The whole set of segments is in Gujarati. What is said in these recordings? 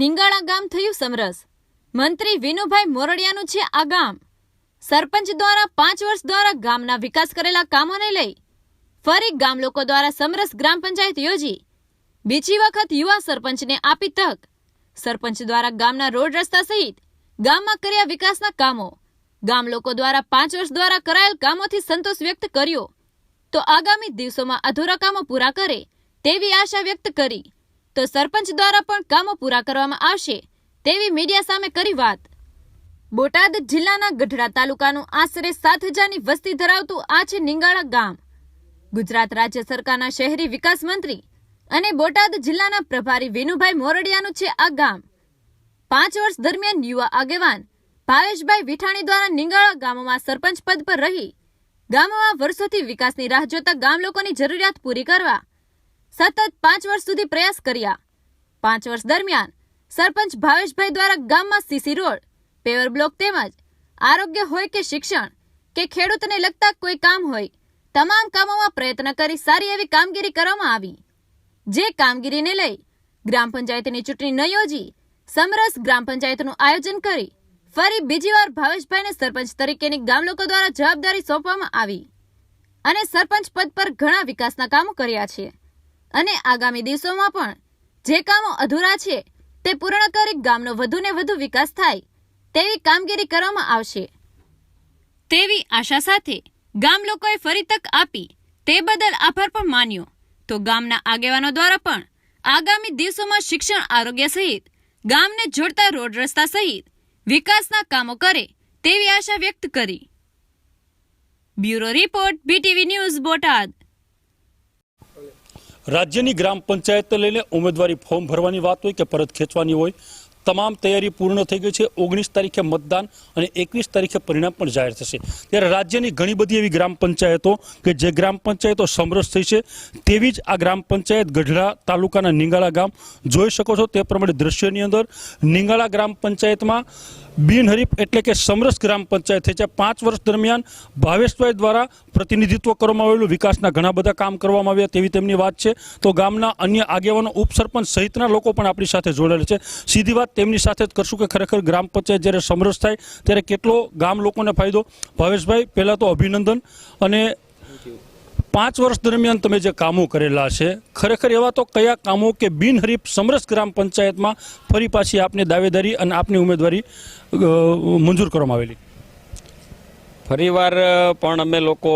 નિંગાળા ગામ થયું સમરસ. મંત્રી વિનુભાઈ મોરડિયાનું છે આ ગામ. સરપંચ દ્વારા પાંચ વર્ષ દ્વારા ગામના વિકાસ કરેલા કામોને લઈ ફરી ગામ લોકો દ્વારા સમરસ ગ્રામ પંચાયત યોજી. બીજી વખત યુવા સરપંચને આપી તક. સરપંચ દ્વારા ગામના રોડ રસ્તા સહિત ગામમાં કર્યા વિકાસના કામો. ગામ લોકો દ્વારા પાંચ વર્ષ દ્વારા કરાયેલ કામોથી સંતોષ વ્યક્ત કર્યો. તો આગામી દિવસોમાં અધૂરા કામો પૂરા કરે તેવી આશા વ્યક્ત કરી. તો સરપંચ દ્વારા પણ કામો પૂરા કરવામાં આવશે તેવી મીડિયા સામે કરી વાત. બોટાદ જિલ્લાના ગઢડા તાલુકાનું આશરે સાત હજારની વસ્તી ધરાવતું આ છે નિંગાળા ગામ. ગુજરાત રાજ્ય સરકારના શહેરી વિકાસ મંત્રી અને બોટાદ જિલ્લાના પ્રભારી વિનુભાઈ મોરડિયાનું છે આ ગામ. પાંચ વર્ષ દરમિયાન યુવા આગેવાન ભાવેશભાઈ વિઠાણી દ્વારા નિંગાળા ગામોમાં સરપંચ પદ પર રહી. ગામોમાં વર્ષોથી વિકાસની રાહ જોતા ગામ લોકોની જરૂરિયાત પૂરી કરવા સતત પાંચ વર્ષ સુધી પ્રયાસ કર્યા. પાંચ વર્ષ દરમિયાન સરપંચ ભાવેશભાઈ દ્વારા ગામમાં સીસી રોડ, પેવર બ્લોક તેમજ આરોગ્ય હોય કે શિક્ષણ કે ખેડૂતને લગતા કોઈ કામ હોય, તમામ કામોમાં પ્રયત્ન કરી સારી એવી કામગીરી કરવામાં આવી. જે કામગીરીને લઈ ગ્રામ પંચાયતની ચૂંટણી ન યોજી, સમરસ ગ્રામ પંચાયતનું આયોજન કરી ફરી બીજી વાર ભાવેશભાઈને સરપંચ તરીકેની ગામ લોકો દ્વારા જવાબદારી સોંપવામાં આવી. અને સરપંચ પદ પર ઘણા વિકાસના કામો કર્યા છે. અને આગામી દિવસોમાં પણ જે કામો અધૂરા છે, તે પૂર્ણ કરી ગામનો વધુને વધુ વિકાસ થાય, તેવી કામગીરી કરવામાં આવશે. તેવી આશા સાથે ગામ લોકોએ ફરી તક આપી, તે બદલ આભાર પણ માન્યો. તો ગામના આગેવાનો દ્વારા પણ આગામી દિવસોમાં શિક્ષણ આરોગ્ય સહિત ગામને જોડતા રોડ રસ્તા સહિત વિકાસના કામો કરે તેવી આશા વ્યક્ત કરી. Bureau report BTV news Botad. રાજ્યની ગ્રામ પંચાયતને લઈને ઉમેદવારી ફોર્મ ભરવાની વાત હોય કે પરત ખેંચવાની હોય, તમામ તૈયારી પૂર્ણ થઈ ગઈ છે. ઓગણીસ તારીખે મતદાન અને એકવીસ તારીખે પરિણામ પણ જાહેર થશે. ત્યારે રાજ્યની ઘણી બધી એવી ગ્રામ પંચાયતો કે જે ગ્રામ પંચાયતો સમરસ થઈ છે, તેવી જ આ ગ્રામ પંચાયત ગઢડા તાલુકાના નિંગાળા ગામ. જોઈ શકો છો તે પ્રમાણે દ્રશ્યની અંદર નિંગાળા ગ્રામ પંચાયતમાં બિનહરીફ એટલે કે સમરસ ગ્રામ પંચાયત છે છે. પાંચ વર્ષ દરમિયાન ભાવેશભાઈ દ્વારા પ્રતિનિધિત્વ કરવામાં આવેલું. વિકાસના ઘણા બધા કામ કરવામાં આવ્યા તેવી તેમની વાત છે. તો ગામના અન્ય આગેવાનો, ઉપસરપંચ સહિતના લોકો પણ આપણી સાથે જોડાયેલા છે. સીધી વાત તેમની સાથે જ કરશું કે ખરેખર ગ્રામ પંચાયત જ્યારે સમરસ થાય, ત્યારે કેટલો ગામ લોકોને ફાયદો? ભાવેશભાઈ, પહેલાં તો અભિનંદન અને પાંચ વર્ષ દરમિયાન તમે જે કામો કરેલા છે, ખરેખર એવા તો કયા કામો કે બિનહરીફ સમરસ ગ્રામ પંચાયતમાં ફરી પાછી આપની દાવેદારી અને આપની ઉમેદવારી મંજૂર કરવામાં આવેલી? ફરીવાર પણ અમે લોકો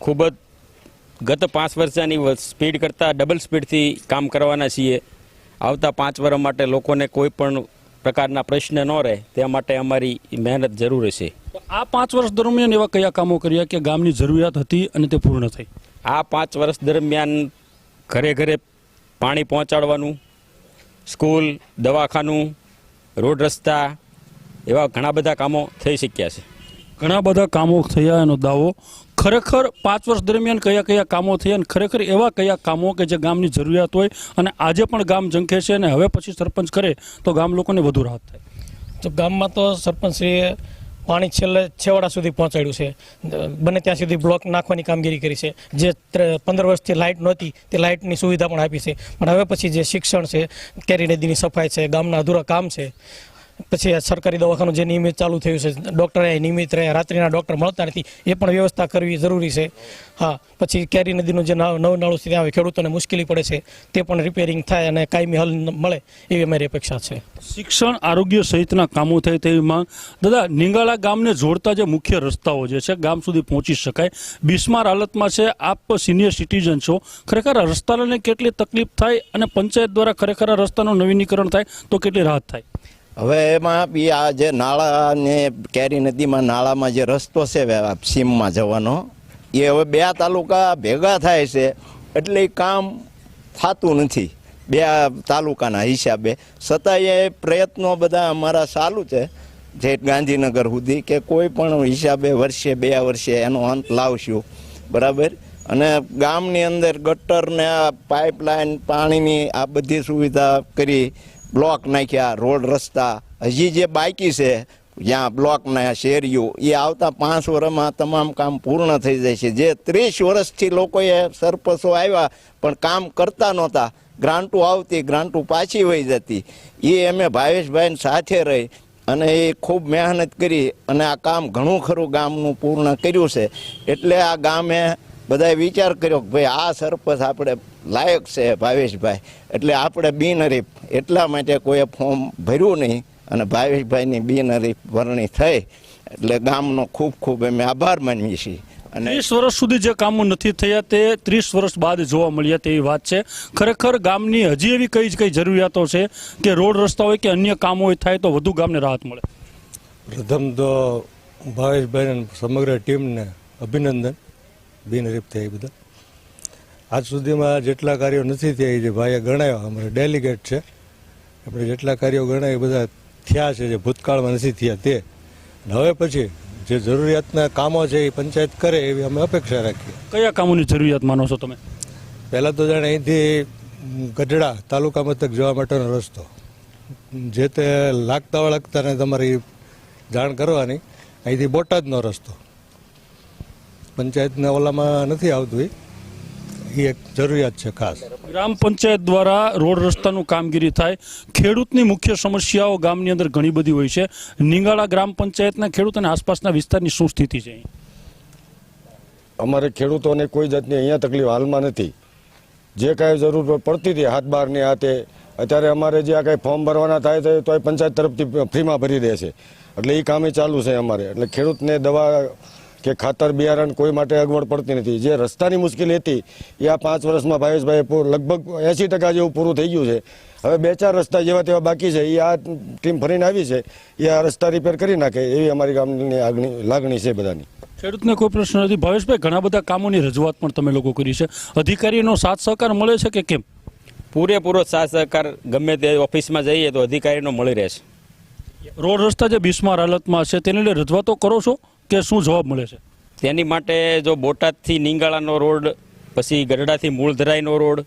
ખૂબ જ ગત પાંચ વર્ષની સ્પીડ કરતાં ડબલ સ્પીડથી કામ કરવાના છીએ. આવતા પાંચ વર્ષ માટે લોકોને કોઈ પણ પ્રકારના પ્રશ્ન ન રહે તે માટે અમારી મહેનત જરૂર છે આ પાંચ વર્ષ દરમિયાન એવા કયા કામો કર્યા કે ગામની જરૂરિયાત હતી અને તે પૂર્ણ થઈ? આ પાંચ વર્ષ દરમિયાન ઘરે ઘરે પાણી પહોંચાડવાનું સ્કૂલ દવાખાનું રોડ રસ્તા એવા ઘણા બધા કામો થઈ શક્યા છે. ઘણા બધા કામો થયા એનો દાવો ખરેખર પાંચ વર્ષ દરમિયાન કયા કયા કામો થયા અને ખરેખર એવા કયા કામો કે જે ગામની જરૂરિયાત હોય અને આજે પણ ગામ ઝંખે છે અને હવે પછી સરપંચ કરે તો ગામ લોકોને વધુ રાહત થાય. તો ગામમાં તો સરપંચશ્રીએ પાણી છેલ્લે છેવાડા સુધી પહોંચાડ્યું છે. બને ત્યાં સુધી બ્લોક નાખવાની કામગીરી કરી છે. જે પંદર વર્ષથી લાઇટ નહોતી તે લાઇટની સુવિધા પણ આપી છે. પણ હવે પછી જે શિક્ષણ છે, કેરી નદીની સફાઈ છે, ગામના અધૂરા કામ છે પછી સરકારી દવાખાનું જે નિયમિત ચાલુ થયું છે, ડૉક્ટર નિયમિત રહે, રાત્રિના ડૉક્ટર મળતા નથી, એ પણ વ્યવસ્થા કરવી જરૂરી છે. હા, પછી કેરી નદીનું જે નવ નાળું ત્યાં આવે, ખેડૂતોને મુશ્કેલી પડે છે, તે પણ રિપેરિંગ થાય અને કાયમી હલ મળે, એવી અમારી અપેક્ષા છે. શિક્ષણ આરોગ્ય સહિતના કામો થાય તેવી માંગ. દાદા, નિંગાળા ગામને જોડતા જે મુખ્ય રસ્તાઓ જે છે, ગામ સુધી પહોંચી શકાય. બિસ્માર હાલતમાં છે, આપ સિનિયર સિટીઝન છો. ખરેખર આ રસ્તાને કેટલી તકલીફ થાય અને પંચાયત દ્વારા ખરેખર રસ્તાનું નવીનીકરણ થાય, તો કેટલી રાહત થાય? હવે એમાં બી આ જે નાળા ને કેરી નદીમાં નાળામાં જે રસ્તો છે સીમમાં જવાનો, એ હવે બે તાલુકા ભેગા થાય છે. એટલે કામ થતું નથી. બે તાલુકાના હિસાબે. છતાંય એ પ્રયત્નો બધા અમારા ચાલુ છે. જે ગાંધીનગર સુધી કે કોઈ પણ હિસાબે વર્ષે, બે વર્ષે એનો અંત લાવશું. બરાબર? અને ગામની અંદર ગટર ને આ પાઇપલાઇન, પાણીની આ બધી સુવિધા કરી બ્લોક નાખ્યા, રોડ રસ્તા. હજી જે બાકી છે, જ્યાં બ્લોકના શેરીઓ, એ આવતા પાંચ વર્ષમાં તમામ કામ પૂર્ણ થઈ જાય છે. જે ત્રીસ વર્ષથી લોકોએ સરપંચો આવ્યા, પણ કામ કરતા નહોતા. ગ્રાન્ટો આવતી, ગ્રાન્ટો પાછી વહી જતી. એ અમે ભાવેશભાઈ સાથે રહી અને એ ખૂબ મહેનત કરી અને આ કામ ઘણું ખરું ગામનું પૂર્ણ કર્યું છે. એટલે આ ગામે બધાએ વિચાર કર્યો કે ભાઈ આ સરપંચ આપણે લાયક છે ભાવેશભાઈ. એટલે આપણે બિનહરીફ એટલા માટે કોઈએ ફોર્મ ભર્યું નહીં અને ભાવેશભાઈની બિનહરીફ વરણી થઈ. એટલે ગામનો ખૂબ ખૂબ અમે આભાર માનીએ છીએ. અને ત્રીસ વર્ષ સુધી જે કામો નથી થયા તે ત્રીસ વર્ષ બાદ જોવા મળ્યા તેવી વાત છે. ખરેખર ગામની હજી એવી કઈ જ કઈ જરૂરિયાતો છે કે રોડ રસ્તા હોય કે અન્ય કામો હોય થાય તો વધુ ગામને રાહત મળે. પ્રથમ તો ભાવેશભાઈ સમગ્ર ટીમને અભિનંદન. બિનહરીફ થયા બધા. આજ સુધીમાં જેટલા કાર્યો નથી થયા એ જે ભાઈએ ગણાવ્યા અમારે ડેલિગેટ છે. આપણે જેટલા કાર્યો ગણાય એ બધા થયા છે જે ભૂતકાળમાં નથી થયા તે. હવે પછી જે જરૂરિયાતના કામો છે એ પંચાયત કરે એવી અમે અપેક્ષા રાખીએ. કયા કામોની જરૂરિયાત માનો છો તમે? પહેલાં તો જાણે અહીંથી ગઢડા તાલુકા મથક જવા માટેનો રસ્તો. જે તે લાગતા વળગતાને તમારી જાણ કરવાની અહીંથી બોટાદનો રસ્તો. પંચાયતના ઓલામાં નથી આવતું એ. એક જરૂરિયાત છે ખાસ. ગ્રામ પંચાયત દ્વારા રોડ રસ્તાનું કામગીરી થાય. ખેડૂતની મુખ્ય સમસ્યાઓ ગામની અંદર ઘણી બધી હોય છે. નિંગાળા ગ્રામ પંચાયતના ખેડૂત અને આસપાસના વિસ્તારની શું સ્થિતિ છે અમારે ખેડૂતોને કોઈ જાતની અહીંયા તકલીફ હાલમાં નથી. જે કાંઈ જરૂર પડતી હતી હાથ બહારની હાથે અત્યારે અમારે જે આ કાંઈ ફોર્મ ભરવાના થાય છે તો એ પંચાયત તરફથી ફ્રીમાં ભરી દે છે. એટલે એ કામે ચાલુ છે અમારે. એટલે ખેડૂતને દવા કે ખાતર બિયારણ કોઈ માટે અગવડ પડતી નથી. જે રસ્તાની મુશ્કેલી હતી એ આ પાંચ વર્ષમાં ભાવેશભાઈ લગભગ એંસી ટકા જેવું પૂરું થઈ ગયું છે. હવે બે ચાર રસ્તા જેવા તેવા બાકી છે એ આ ટીમ ફરીને આવી છે એ આ રસ્તા રિપેર કરી નાખે એવી અમારી ગામની લાગણી છે બધાની. ખેડૂતને કોઈ પ્રશ્ન નથી. ભાવેશભાઈ ઘણા બધા કામોની રજૂઆત પણ તમે લોકો કરી છે. અધિકારીનો સાથ સહકાર મળે છે કે કેમ? પૂરેપૂરો સાથ સહકાર ગમે તે ઓફિસમાં જઈએ તો અધિકારીનો મળી રહે છે. રોડ રસ્તા જે બિસ્માર હાલતમાં છે તેને લઈ રજૂઆતો કરો છો? કે શું જવાબ મળે છે? તેની માટે જો બોટાદથી નિંગાળાનો રોડ પછી ગરડાથી મૂળધરાઈનો રોડ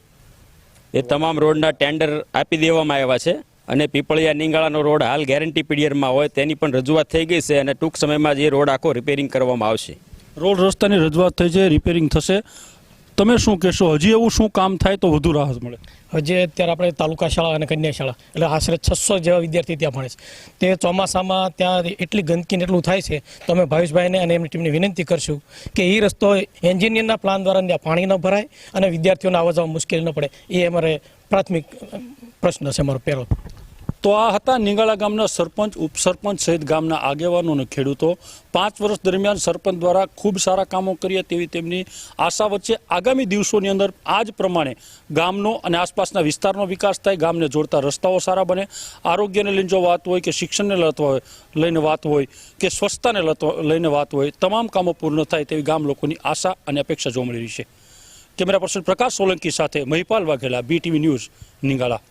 એ તમામ રોડના ટેન્ડર આપી દેવામાં આવ્યા છે અને પીપળિયા નિંગાળાનો રોડ હાલ ગેરંટી પીરિયડમાં હોય તેની પણ રજૂઆત થઈ ગઈ છે અને ટૂંક સમયમાં જ એ રોડ આખો રિપેરિંગ કરવામાં આવશે. રોડ રસ્તાની રજૂઆત થઈ છે રિપેરિંગ થશે. તમે શું કહેશો? હજી એવું શું કામ થાય તો વધુ રાહત મળે? હજી અત્યારે આપણે તાલુકા શાળા અને કન્યા શાળા, એટલે આશરે છસો જેવા વિદ્યાર્થી ત્યાં ભણે છે. તે ચોમાસામાં ત્યાં એટલી ગંદકી એટલું થાય છે, તો અમે ભાવેશભાઈને અને એમની ટીમને વિનંતી કરશું કે એ રસ્તો એન્જિનિયરના પ્લાન દ્વારા ત્યાં પાણી ન ભરાય અને વિદ્યાર્થીઓને આવવા જવા મુશ્કેલી ન પડે. એ અમારે પ્રાથમિક પ્રશ્ન છે અમારો પહેલો. તો આ હતા નિંગાળા ગામના સરપંચ, ઉપસરપંચ સહિત ગામના આગેવાનો અને ખેડૂતો. પાંચ વર્ષ દરમિયાન સરપંચ દ્વારા ખૂબ સારા કામો કર્યા તેવી તેમની આશા વચ્ચે આગામી દિવસોની અંદર આ જ પ્રમાણે ગામનો અને આસપાસના વિસ્તારનો વિકાસ થાય, ગામને જોડતા રસ્તાઓ સારા બને, આરોગ્યને લઈને જો વાત હોય કે શિક્ષણને લત હોય, લઈને વાત હોય કે સ્વચ્છતાને લઈને વાત હોય, તમામ કામો પૂર્ણ થાય તેવી ગામ લોકોની આશા અને અપેક્ષા જોવા મળી રહી છે. કેમેરા પર્સન પ્રકાશ સોલંકી સાથે મહિપાલ વાઘેલા બીટીવી ન્યૂઝ નિંગાળા.